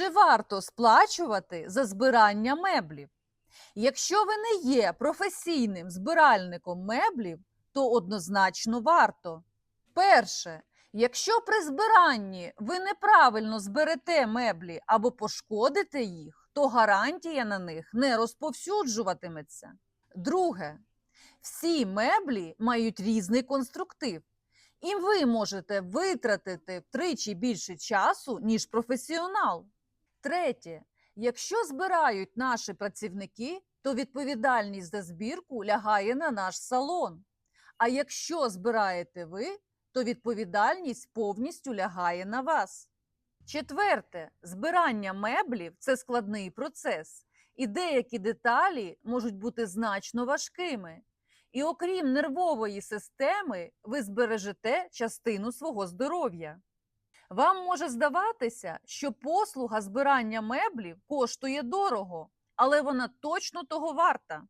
Чи варто сплачувати за збирання меблів? Якщо ви не є професійним збиральником меблів, то однозначно варто. Перше, якщо при збиранні ви неправильно зберете меблі або пошкодите їх, то гарантія на них не розповсюджуватиметься. Друге, всі меблі мають різний конструктив, і ви можете витратити втричі більше часу, ніж професіонал. Третє, якщо збирають наші працівники, то відповідальність за збірку лягає на наш салон. А якщо збираєте ви, то відповідальність повністю лягає на вас. Четверте, збирання меблів це складний процес, і деякі деталі можуть бути значно важкими. І окрім нервової системи, ви збережете частину свого здоров'я. Вам може здаватися, що послуга збирання меблів коштує дорого, але вона точно того варта.